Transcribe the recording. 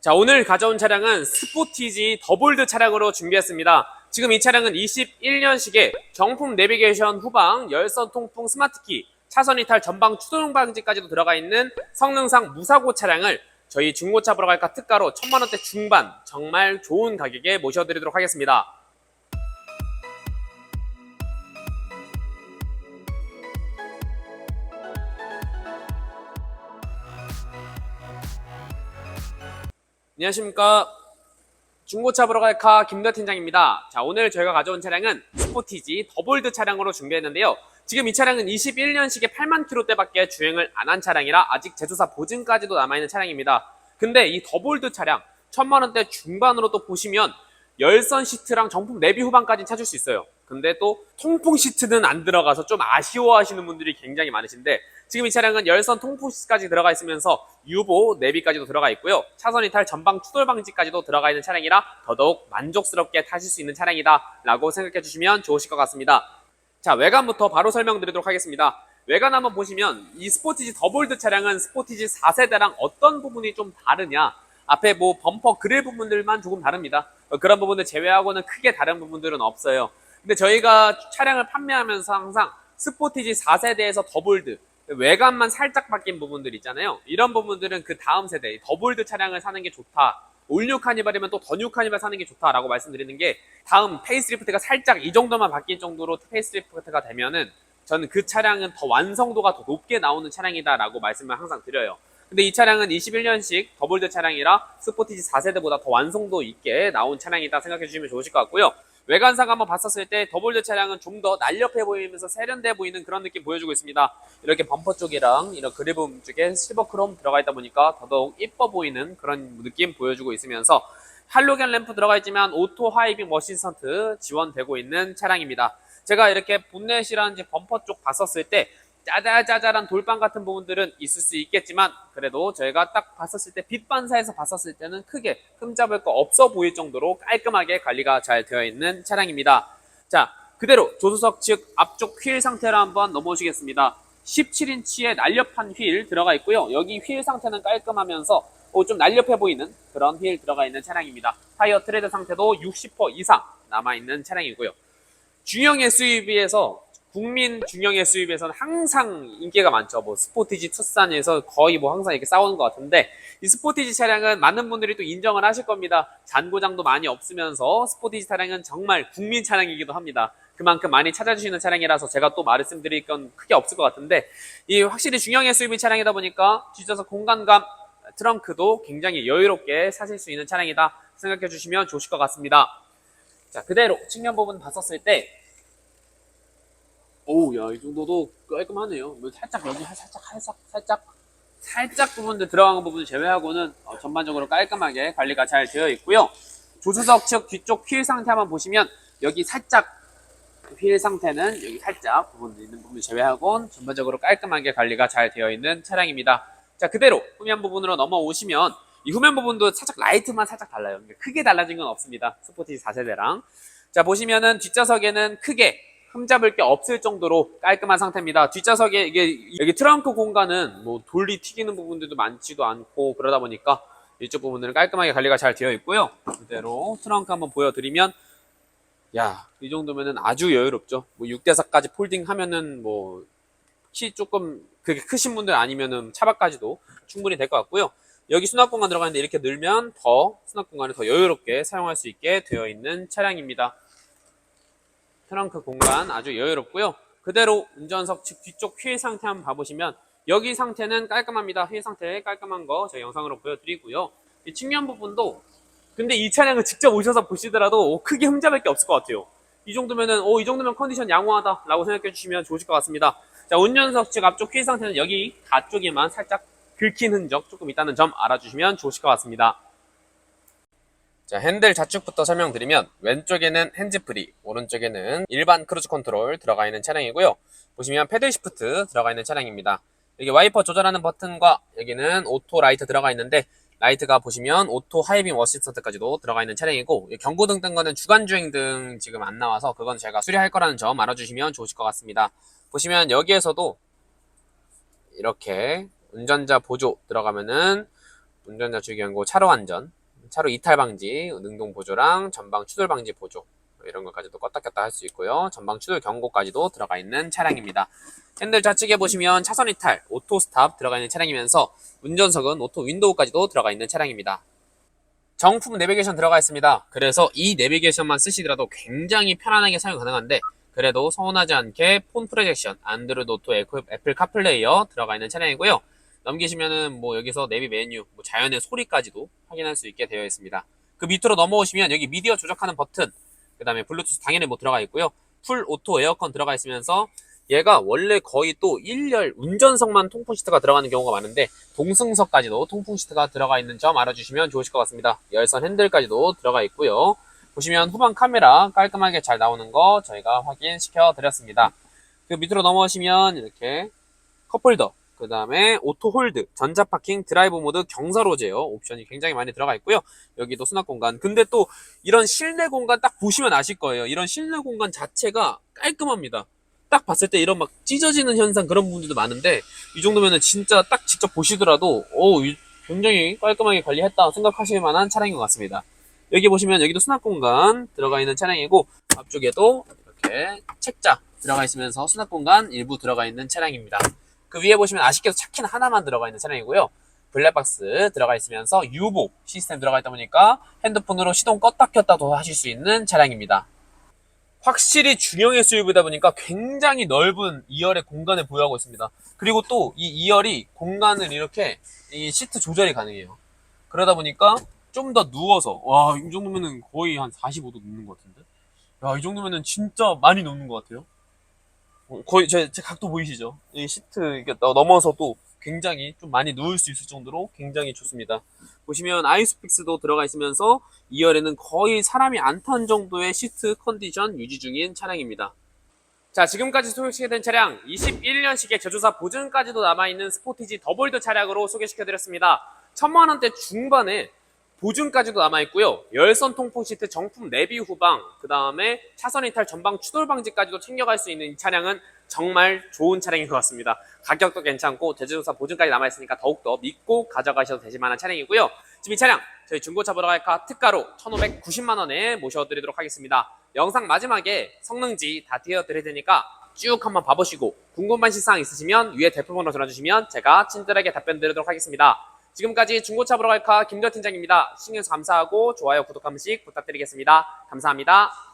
자, 오늘 가져온 차량은 스포티지 더볼드 차량으로 준비했습니다. 지금 이 차량은 21년식에 정품 내비게이션 후방, 열선 통풍 스마트키, 차선 이탈 전방 추돌 방지까지도 들어가 있는 성능상 무사고 차량을 저희 중고차 보러 갈까 특가로 천만 원대 중반 정말 좋은 가격에 모셔드리도록 하겠습니다. 안녕하십니까. 중고차 보러 갈카 김대 팀장입니다. 자, 오늘 저희가 가져온 차량은 스포티지 더볼드 차량으로 준비했는데요. 지금 이 차량은 21년식에 8만 킬로대 밖에 주행을 안 한 차량이라 아직 제조사 보증까지도 남아있는 차량입니다. 근데 이 더볼드 차량 천만 원대 중반으로 또 보시면 열선 시트랑 정품 내비 후방까지 찾을 수 있어요. 근데 또 통풍 시트는 안 들어가서 좀 아쉬워하시는 분들이 굉장히 많으신데 지금 이 차량은 열선 통풍 시트까지 들어가 있으면서 유보 내비까지도 들어가 있고요. 차선 이탈 전방 추돌 방지까지도 들어가 있는 차량이라 더더욱 만족스럽게 타실 수 있는 차량이다 라고 생각해 주시면 좋으실 것 같습니다. 자, 외관부터 바로 설명드리도록 하겠습니다. 외관 한번 보시면 이 스포티지 더볼드 차량은 스포티지 4세대랑 어떤 부분이 좀 다르냐? 앞에 뭐 범퍼 그릴 부분들만 조금 다릅니다. 어, 그런 부분들 제외하고는 크게 다른 부분들은 없어요. 근데 저희가 차량을 판매하면서 항상 스포티지 4세대에서 더볼드 외관만 살짝 바뀐 부분들 있잖아요. 이런 부분들은 그 다음 세대 더볼드 차량을 사는 게 좋다. 올뉴 카니발이면 또 더뉴 카니발 사는 게 좋다라고 말씀드리는 게 다음 페이스리프트가 살짝 이 정도만 바뀔 정도로 페이스리프트가 되면은 저는 그 차량은 더 완성도가 더 높게 나오는 차량이다라고 말씀을 항상 드려요. 근데 이 차량은 21년식 더볼드 차량이라 스포티지 4세대보다 더 완성도 있게 나온 차량이다 생각해 주시면 좋으실 것 같고요. 외관상 한번 봤었을 때 더볼드 차량은 좀 더 날렵해 보이면서 세련돼 보이는 그런 느낌 보여주고 있습니다. 이렇게 범퍼 쪽이랑 이런 부분 쪽에 실버 크롬 들어가 있다 보니까 더더욱 이뻐 보이는 그런 느낌 보여주고 있으면서 할로겐 램프 들어가 있지만 오토 하이빙 머신선트 지원되고 있는 차량입니다. 제가 이렇게 본넷이라든지 범퍼 쪽 봤었을 때 짜잘짜잘한 돌방 같은 부분들은 있을 수 있겠지만 그래도 저희가 딱 봤었을 때 빛 반사에서 봤었을 때는 크게 흠잡을 거 없어 보일 정도로 깔끔하게 관리가 잘 되어 있는 차량입니다. 자 그대로 조수석 측 앞쪽 휠 상태로 한번 넘어오시겠습니다. 17인치의 날렵한 휠 들어가 있고요. 여기 휠 상태는 깔끔하면서 어, 좀 날렵해 보이는 그런 휠 들어가 있는 차량입니다. 타이어 트레드 상태도 60% 이상 남아있는 차량이고요. 중형 SUV에서 국민 중형 SUV에서는 항상 인기가 많죠. 뭐 스포티지 투싼에서 거의 뭐 항상 이렇게 싸우는 것 같은데 이 스포티지 차량은 많은 분들이 또 인정을 하실 겁니다. 잔고장도 많이 없으면서 스포티지 차량은 정말 국민 차량이기도 합니다. 그만큼 많이 찾아주시는 차량이라서 제가 또 말씀드릴 건 크게 없을 것 같은데 이 확실히 중형 SUV 차량이다 보니까 뒷좌석 공간감 트렁크도 굉장히 여유롭게 사실 수 있는 차량이다 생각해 주시면 좋으실 것 같습니다. 자 그대로 측면 부분 봤었을 때 오우 야 이 정도도 깔끔하네요. 뭐 살짝 여기 살짝 살짝 살짝 살짝 부분들 들어간 부분 제외하고는 어, 전반적으로 깔끔하게 관리가 잘 되어 있고요. 조수석 측 뒤쪽 휠 상태 한번 보시면 여기 살짝 휠 상태는 여기 살짝 부분 있는 부분 제외하고는 전반적으로 깔끔하게 관리가 잘 되어 있는 차량입니다. 자 그대로 후면 부분으로 넘어오시면 이 후면 부분도 살짝 라이트만 살짝 달라요. 그러니까 크게 달라진 건 없습니다. 스포티지 4세대랑 자 보시면은 뒷좌석에는 크게 흠잡을 게 없을 정도로 깔끔한 상태입니다. 뒷좌석에 이게 여기 트렁크 공간은 뭐 돌리 튀기는 부분들도 많지도 않고 그러다 보니까 이쪽 부분은 깔끔하게 관리가 잘 되어 있고요. 그대로 트렁크 한번 보여드리면 야, 이 정도면은 아주 여유롭죠. 뭐 6대4까지 폴딩 하면은 뭐 키 조금 그게 크신 분들 아니면은 차박까지도 충분히 될 것 같고요. 여기 수납 공간 들어가는데 이렇게 늘면 더 수납 공간을 더 여유롭게 사용할 수 있게 되어 있는 차량입니다. 트렁크 공간 아주 여유롭고요. 그대로 운전석 측 뒤쪽 휠 상태 한번 봐보시면 여기 상태는 깔끔합니다. 휠 상태 깔끔한 거 저희 영상으로 보여드리고요. 이 측면 부분도 근데 이 차량을 직접 오셔서 보시더라도 크게 흠잡을 게 없을 것 같아요. 이 정도면은 오, 이 정도면 컨디션 양호하다 라고 생각해 주시면 좋으실 것 같습니다. 자, 운전석 측 앞쪽 휠 상태는 여기 가쪽에만 살짝 긁힌 흔적 조금 있다는 점 알아주시면 좋으실 것 같습니다. 자, 핸들 좌측부터 설명드리면 왼쪽에는 핸즈프리, 오른쪽에는 일반 크루즈 컨트롤 들어가 있는 차량이고요. 보시면 패들 시프트 들어가 있는 차량입니다. 여기 와이퍼 조절하는 버튼과 여기는 오토 라이트 들어가 있는데 라이트가 보시면 오토 하이빙 어시스턴트까지도 들어가 있는 차량이고 경고등 뜬 거는 주간 주행 등 지금 안 나와서 그건 제가 수리할 거라는 점 알아주시면 좋으실 것 같습니다. 보시면 여기에서도 이렇게 운전자 보조 들어가면은 운전자 주기연고 차로 안전, 차로 이탈 방지, 능동 보조랑 전방 추돌 방지 보조 이런 것까지도 껐다 켰다 할 수 있고요. 전방 추돌 경고까지도 들어가 있는 차량입니다. 핸들 좌측에 보시면 차선 이탈, 오토 스탑 들어가 있는 차량이면서 운전석은 오토 윈도우까지도 들어가 있는 차량입니다. 정품 내비게이션 들어가 있습니다. 그래서 이 내비게이션만 쓰시더라도 굉장히 편안하게 사용 가능한데 그래도 서운하지 않게 폰 프로젝션, 안드로이드 오토, 애플, 카플레이어 들어가 있는 차량이고요. 넘기시면은 뭐 여기서 내비 메뉴, 뭐 자연의 소리까지도 확인할 수 있게 되어 있습니다. 그 밑으로 넘어오시면 여기 미디어 조작하는 버튼, 그 다음에 블루투스 당연히 뭐 들어가 있고요. 풀 오토 에어컨 들어가 있으면서 얘가 원래 거의 또 1열 운전석만 통풍 시트가 들어가는 경우가 많은데 동승석까지도 통풍 시트가 들어가 있는 점 알아주시면 좋으실 것 같습니다. 열선 핸들까지도 들어가 있고요. 보시면 후방 카메라 깔끔하게 잘 나오는 거 저희가 확인시켜 드렸습니다. 그 밑으로 넘어오시면 이렇게 컵홀더, 그 다음에 오토 홀드, 전자 파킹, 드라이브 모드, 경사로 제어 옵션이 굉장히 많이 들어가 있고요. 여기도 수납 공간. 근데 또 이런 실내 공간 딱 보시면 아실 거예요. 이런 실내 공간 자체가 깔끔합니다. 딱 봤을 때 이런 막 찢어지는 현상 그런 부분들도 많은데 이 정도면은 진짜 딱 직접 보시더라도 오 이- 굉장히 깔끔하게 관리했다 생각하실 만한 차량인 것 같습니다. 여기 보시면 여기도 수납 공간 들어가 있는 차량이고 앞쪽에도 이렇게 책자 들어가 있으면서 수납 공간 일부 들어가 있는 차량입니다. 그 위에 보시면 아쉽게도 차키는 하나만 들어가 있는 차량이고요. 블랙박스 들어가 있으면서 유보 시스템 들어가 있다 보니까 핸드폰으로 시동 껐다 켰다도 하실 수 있는 차량입니다. 확실히 중형의 수입이다 보니까 굉장히 넓은 2열의 공간을 보유하고 있습니다. 그리고 또 이 2열이 공간을 이렇게 이 시트 조절이 가능해요. 그러다 보니까 좀 더 누워서 와 이 정도면은 거의 한 45도 눕는 것 같은데 야 이 정도면은 진짜 많이 눕는 것 같아요. 어, 거의 제, 제 각도 보이시죠? 이 시트 넘어서도 굉장히 좀 많이 누울 수 있을 정도로 굉장히 좋습니다. 보시면 아이스픽스도 들어가 있으면서 2열에는 거의 사람이 안 탄 정도의 시트 컨디션 유지 중인 차량입니다. 자, 지금까지 소개시켜드린 차량 21년식의 제조사 보증까지도 남아있는 스포티지 더볼드 차량으로 소개시켜드렸습니다. 천만 원대 중반에 보증까지도 남아있고요. 열선 통풍 시트 정품 내비 후방, 그 다음에 차선 이탈 전방 추돌 방지까지도 챙겨갈 수 있는 이 차량은 정말 좋은 차량인 것 같습니다. 가격도 괜찮고 제조사 보증까지 남아있으니까 더욱더 믿고 가져가셔도 되실 만한 차량이고요. 지금 이 차량 저희 중고차 보러 갈까 특가로 1,590만 원에 모셔드리도록 하겠습니다. 영상 마지막에 성능지 다 띄워드릴 테니까 쭉 한번 봐보시고 궁금한 사항 있으시면 위에 대표 번호 전화주시면 제가 친절하게 답변 드리도록 하겠습니다. 지금까지 중고차 보러 갈까 김도 팀장입니다. 신경써 감사하고 좋아요, 구독 한 번씩 부탁드리겠습니다. 감사합니다.